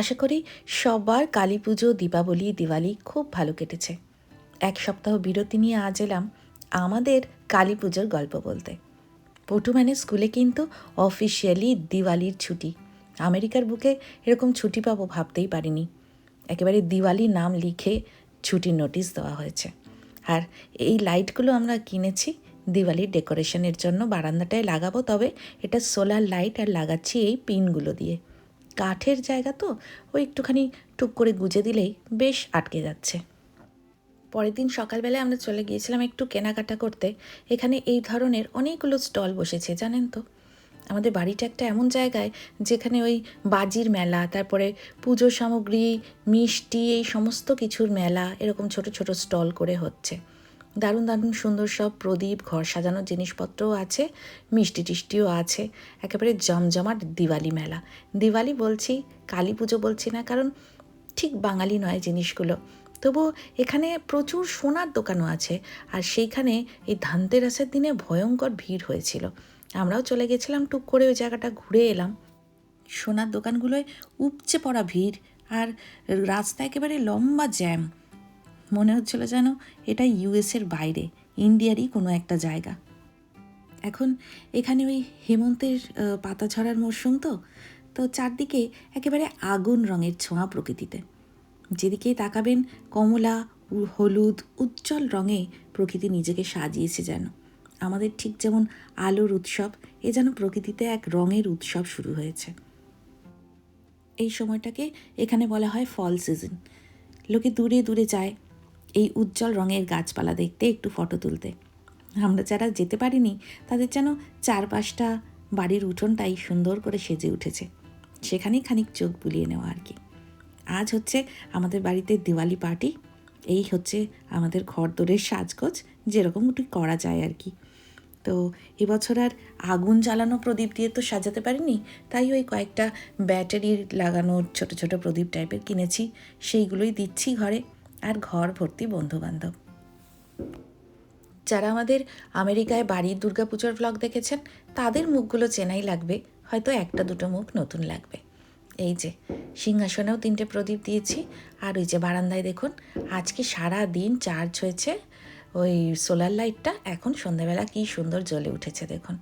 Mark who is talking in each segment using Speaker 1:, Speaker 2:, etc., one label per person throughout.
Speaker 1: আশা করি সবার কালী পুজো, দীপাবলি, দিওয়ালি খুব ভালো কেটেছে। এক সপ্তাহ বিরতি নিয়ে আজ এলাম আমাদের কালী পুজোর গল্প বলতে। পটু মানে স্কুলে কিন্তু অফিসিয়ালি দিওয়ালির ছুটি। আমেরিকার বুকে এরকম ছুটি পাবো ভাবতেই পারিনি। একেবারে দিওয়ালি নাম লিখে ছুটির নোটিশ দেওয়া হয়েছে। আর এই লাইটগুলো আমরা কিনেছি দিওয়ালির ডেকোরেশনের জন্য বারান্দাটায় লাগাবো, তবে এটা সোলার লাইট আর লাগাচ্ছি এই পিনগুলো দিয়ে। কাঠের জায়গা তো ওই একটুখানি টুক করে গুজে দিলেই বেশ আটকে যাচ্ছে। পরের দিন সকালবেলায় আমরা চলে গিয়েছিলাম একটু কেনাকাটা করতে। এখানে এই ধরনের অনেকগুলো স্টল বসেছে, জানেন তো? আমাদের বাড়িটা একটা এমন জায়গায় যেখানে ওই বাজির মেলা, তারপরে পুজো সামগ্রী, মিষ্টি, এই সমস্ত কিছুর মেলা, এরকম ছোট ছোট স্টল করে হচ্ছে। দারুণ দারুণ সুন্দর সব প্রদীপ, ঘর সাজানোর জিনিসপত্রও আছে, মিষ্টি টিষ্টিও আছে, একেবারে জমজমাট দিওয়ালি মেলা। দিওয়ালি বলছি, কালী পুজো বলছি না, কারণ ঠিক বাঙালি নয় জিনিসগুলো। তবু এখানে প্রচুর সোনার দোকানও আছে, আর সেইখানে এই ধানতেরাসের দিনে ভয়ঙ্কর ভিড় হয়েছিল। আমরাও চলে গেছিলাম, টুক করে ওই জায়গাটা ঘুরে এলাম। সোনার দোকানগুলোয় উপচে পড়া ভিড়, আর রাস্তা একেবারে লম্বা জ্যাম। মনে হচ্ছিল যেন এটা ইউএসের বাইরে, ইন্ডিয়ারই কোনো একটা জায়গা। এখন এখানে ওই হেমন্তের পাতা ঝরার মরশুম তো তো চারদিকে একেবারে আগুন রঙের ছোঁয়া প্রকৃতিতে। যেদিকেই তাকাবেন, কমলা হলুদ, উজ্জ্বল রঙে প্রকৃতি নিজেকে সাজিয়েছে যেন। আমাদের ঠিক যেমন আলোর উৎসব, এ যেন প্রকৃতিতে এক রঙের উৎসব শুরু হয়েছে। এই সময়টাকে এখানে বলা হয় ফল সিজন। লোকে দূরে দূরে যায় এই উজ্জ্বল রঙের গাছপালা দেখতে, একটু ফটো তুলতে। আমরা যারা যেতে পারিনি, তাদের যেন চারপাশটা বাড়ির উঠোনটাই সুন্দর করে সেজে উঠেছে। সেখানেই খানিক চোখ বুলিয়ে নেওয়া আর কি। আজ হচ্ছে আমাদের বাড়িতে দিওয়ালি পার্টি। এই হচ্ছে আমাদের ঘর দোরের সাজগোজ, যেরকম একটু করা যায় আর কি। তো এবছর আর আগুন জ্বালানো প্রদীপ দিয়ে তো সাজাতে পারিনি, তাই ওই কয়েকটা ব্যাটারি লাগানো ছোট ছোট প্রদীপ টাইপের কিনেছি। সেইগুলোই দিচ্ছি ঘরে। আর ঘর ভর্তি বন্ধুবান্ধব। যারা আমাদের আমেরিকায় বাড়ির দুর্গাপুজোর ব্লগ দেখেছেন, তাদের মুখগুলো চেনাই লাগবে, হয়তো একটা দুটো মুখ নতুন লাগবে। এই যে, সিংহাসনেও তিনটে প্রদীপ দিয়েছি, আর ওই যে বারান্দায় দেখুন, আজকে সারা দিন চার্জ হয়েছে, ওই সোলার লাইটটা এখন সন্ধ্যাবেলা কি সুন্দর জ্বলে উঠেছে দেখুন।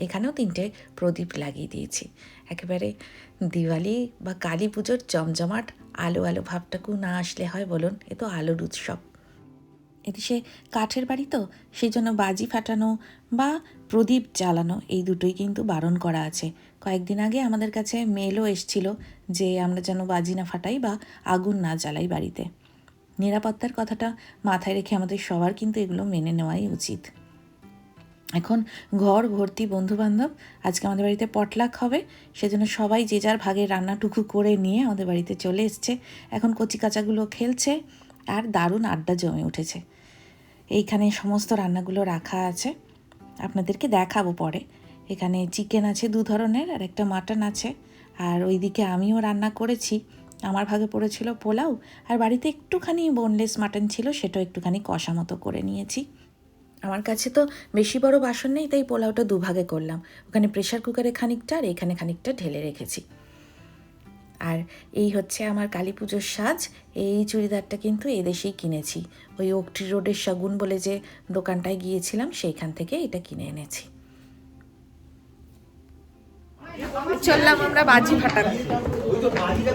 Speaker 1: এখানেও তিনটে প্রদীপ লাগিয়ে দিয়েছি। একেবারে দিওয়ালি বা কালী পুজোর জমজমাট, আলো আলো ভাবটাকু না আসলে হয় বলুন, এ তো আলোর উৎসব। এদেশে কাঠের বাড়ি তো সেই জন্য বাজি ফাটানো বা প্রদীপ জ্বালানো, এই দুটোই কিন্তু বারণ করা আছে। কয়েকদিন আগে আমাদের কাছে মেলও এসছিল যে আমরা যেন বাজি না ফাটাই বা আগুন না জ্বালাই বাড়িতে। নিরাপত্তার কথাটা মাথায় রেখে আমাদের সবার কিন্তু এগুলো মেনে নেওয়াই উচিত। এখন ঘর ভর্তি বন্ধুবান্ধব, আজকে আমাদের বাড়িতে পটলাক হবে, সেজন্য সবাই যে যার ভাগে রান্নাটুকু করে নিয়ে আমাদের বাড়িতে চলে এসছে। এখন কচি কাচাগুলো খেলছে আর দারুণ আড্ডা জমে উঠেছে। এইখানে সমস্ত রান্নাগুলো রাখা আছে। আপনাদেরকে দেখাবো পরে। এখানে চিকেন আছে দু ধরনের আর একটা মাটন আছে। আর ওইদিকে আমিও রান্না করেছি। আমার ভাগে পড়েছিল পোলাও। আর বাড়িতে একটুখানি বোনলেস মাটন ছিল, সেটাও একটুখানি কষা মতো করে নিয়েছি। আমার কাছে তো বেশি বড় বাসন নেই, তাই পোলাওটা দুভাগে করলাম। ওখানে প্রেশার কুকারে খানিকটা আর এখানে খানিকটা ঢেলে রেখেছি। আর এই হচ্ছে আমার কালী পুজোর সাজ। এই চুড়িদারটা কিন্তু এদেশেই কিনেছি। ওই ওকট্রি রোডের শগুন বলে যে দোকানটায় গিয়েছিলাম, সেইখান থেকে এটা কিনে এনেছি।
Speaker 2: চললাম আমরা বাজি ফাটাতে।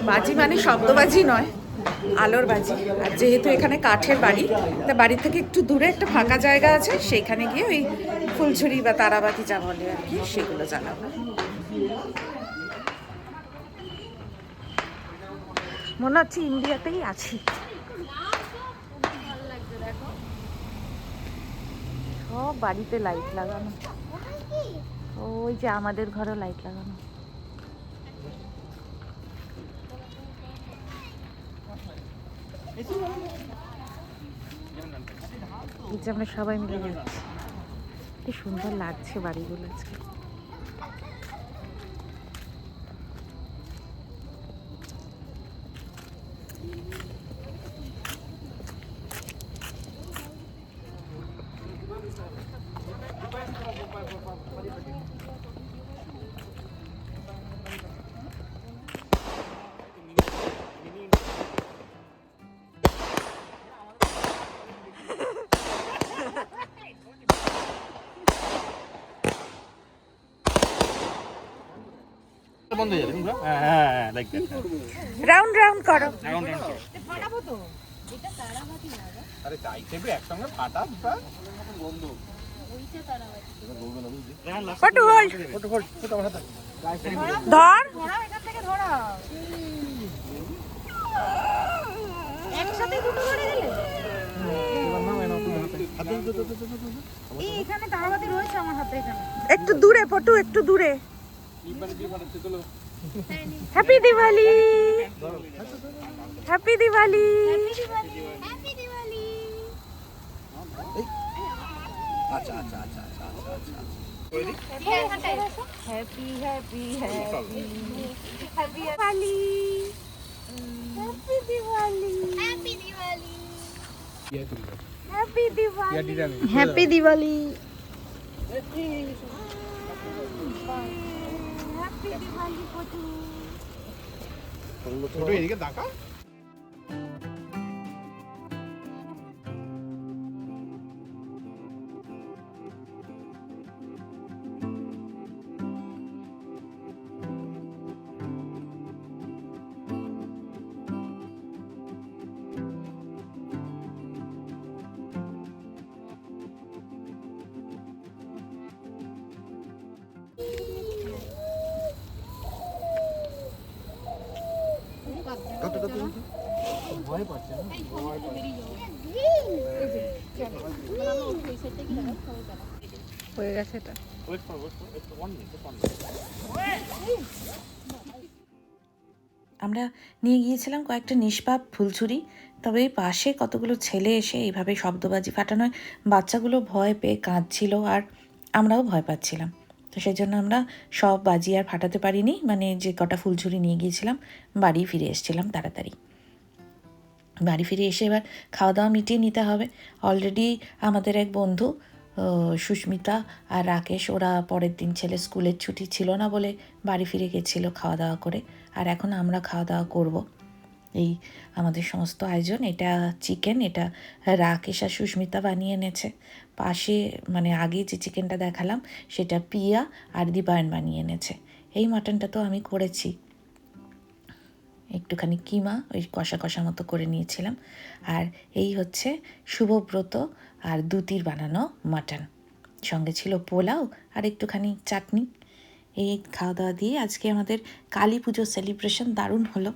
Speaker 2: বাজি মানে শব্দবাজি নয়। আলোর বাজি। আর যেহেতু এখানে কাঠের বাড়ি, তা বাড়ি থেকে একটু দূরে একটা ফাঁকা জায়গা আছে, সেইখানে গিয়ে ওই ফুলছড়ি বা তারাবাতি যা বলে আর কি, সেগুলো জ্বালাবো মনে হচ্ছে ইন্ডিয়াতেই আছি। সব বাড়িতে লাইট লাগানো। ওই যে আমাদের ঘরেও লাইট লাগানো। এই যে আমরা সবাই মিলে যাচ্ছি কি সুন্দর লাগছে বাড়িগুলো আজকে।
Speaker 3: বন্ধ হয়ে যাবে হ্যাঁ হ্যাঁ হ্যাঁ লাইক দ্যাট
Speaker 2: রাউন্ড রাউন্ড করো।
Speaker 3: রাউন্ড রাউন্ড আরে তাই চেপে একসঙ্গে ফাটা দুটা। বন্ধ
Speaker 2: পটু হোল্ড
Speaker 3: ফটো ফটো ফটো আমার হাতে।
Speaker 2: ধর।
Speaker 4: ধরে তারাবাতি রয়েছে আমার হাতে এখানে।
Speaker 2: একটু দূরে পটু একটু দূরে।
Speaker 3: हैप्पी दिवाली हैप्पी दिवाली
Speaker 2: अच्छा अच्छा अच्छा अच्छा
Speaker 4: अच्छा happy
Speaker 3: happy happy happy Diwali happy Diwali
Speaker 4: happy Diwali happy Diwali happy Diwali Diwali happy Diwali happy Diwali happy
Speaker 3: ভয় পাচ্ছে না? ভয় পাচ্ছে
Speaker 2: হয়ে গেছে এটা।
Speaker 3: ওয়েট ওয়েট একটু
Speaker 1: আমরা নিয়ে গিয়েছিলাম কয়েকটা নিষ্পাপ ফুলছুরি তবে এই পাশে কতগুলো ছেলে এসে এইভাবে শব্দবাজি ফাটানোয় বাচ্চাগুলো ভয় পেয়ে কাঁদছিল আর আমরাও ভয় পাচ্ছিলাম। তো সেই জন্য আমরা সব বাজি আর ফাটাতে পারিনি মানে যে কটা ফুলছুরি নিয়ে গিয়েছিলাম বাড়ি ফিরে এসেছিলাম তাড়াতাড়ি। বাড়ি ফিরে এসে এবার খাওয়া দাওয়া মিটিয়ে নিতে হবে। অলরেডি আমাদের এক বন্ধু সুস্মিতা আর রাকেশ, ওরা পরের দিন ছেলে স্কুলের ছুটি ছিল না বলে বাড়ি ফিরে গেছিল খাওয়া দাওয়া করে। আর এখন আমরা খাওয়া দাওয়া করব। এই আমাদের সমস্ত আয়োজন, এটা চিকেন এটা রাকেশ আর সুস্মিতা বানিয়ে এনেছে। পাশে মানে আগে যে চিকেনটা দেখালাম, সেটা পিয়া আর দিবায়ন বানিয়ে এনেছে। এই মাটনটা তো আমি করেছি। একটুখানি কিমা, ওই কষা কষা মতো করে নিয়েছিলাম। আর এই হচ্ছে শুভব্রত আর দুতির বানানো মাটন। সঙ্গে ছিল পোলাও আর একটুখানি চাটনি। এই খাওয়া দাওয়া দিয়ে আজকে আমাদের কালী পুজোর সেলিব্রেশন দারুণ হলো।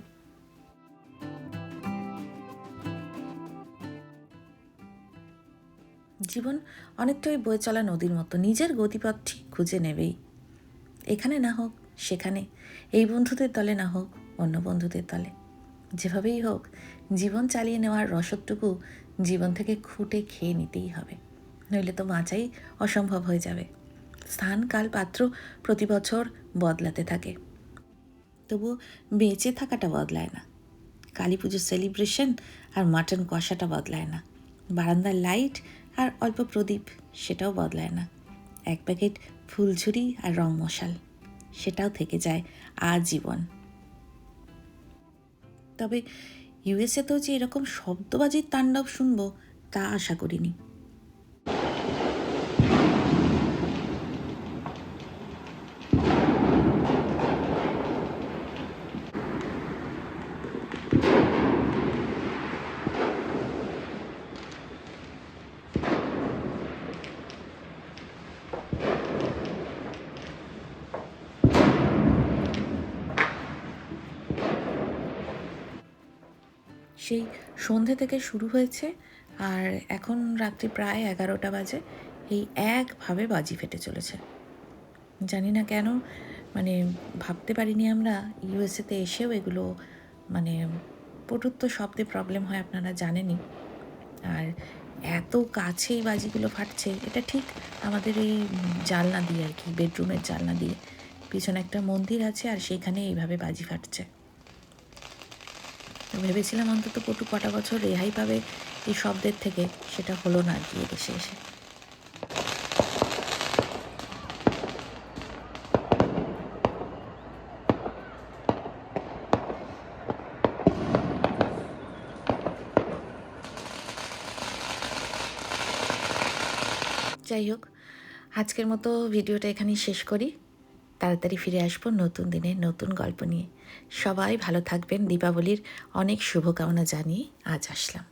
Speaker 1: জীবন অনেকটাই বয়ে চলা নদীর মতো, নিজের গতিপথ ঠিক খুঁজে নেবেই। এখানে না হোক, সেখানে। এই বন্ধুদের দলে না হোক অন্য বন্ধুদের দলে যেভাবেই হোক, জীবন চালিয়ে নেওয়ার রসদটুকু জীবন থেকে খুঁটে খেয়ে নিতেই হবে। নইলে তো বাঁচাই অসম্ভব হয়ে যাবে। স্থান, কাল, পাত্র প্রতি বছর বদলাতে থাকে। তবু বেঁচে থাকাটা বদলায় না। কালী পুজোর সেলিব্রেশন আর মাটন কষাটা বদলায় না। বারান্দার লাইট আর অল্প প্রদীপ সেটাও বদলায় না। এক প্যাকেট ফুলঝুরি আর রং মশাল, সেটাও থেকে যায় আজীবন। তবে ইউএসএতেও যে এরকম শব্দবাজির তাণ্ডব শুনব তা আশা করিনি। সেই সন্ধে থেকে শুরু হয়েছে আর এখন রাত্রি প্রায় এগারোটা বাজে। এই একভাবে বাজি ফেটে চলেছে। জানি না কেন মানে ভাবতে পারিনি আমরা, ইউএসএতে এসেও এগুলো মানে পটুত্ব শব্দে প্রবলেম হয় আপনারা জানেনই। আর এত কাছে এই বাজিগুলো ফাটছে, এটা ঠিক আমাদের এই জালনা দিয়ে আর কি বেডরুমের জালনা দিয়ে। পিছনে একটা মন্দির আছে আর সেইখানে এইভাবে বাজি ফাটছে। ভেবেছিলাম অন্তত পটু কটা বছর রেহাই পাবে এই শব্দের থেকে, সেটা হলো না গিয়ে কি এদেশে এসে। যাই হোক, আজকের মতো ভিডিওটা এখানেই শেষ করি। তাড়াতাড়ি ফিরে আসব নতুন দিনে নতুন গল্প নিয়ে। সবাই ভালো থাকবেন। দীপাবলির অনেক শুভকামনা জানিয়ে আজ আসলাম।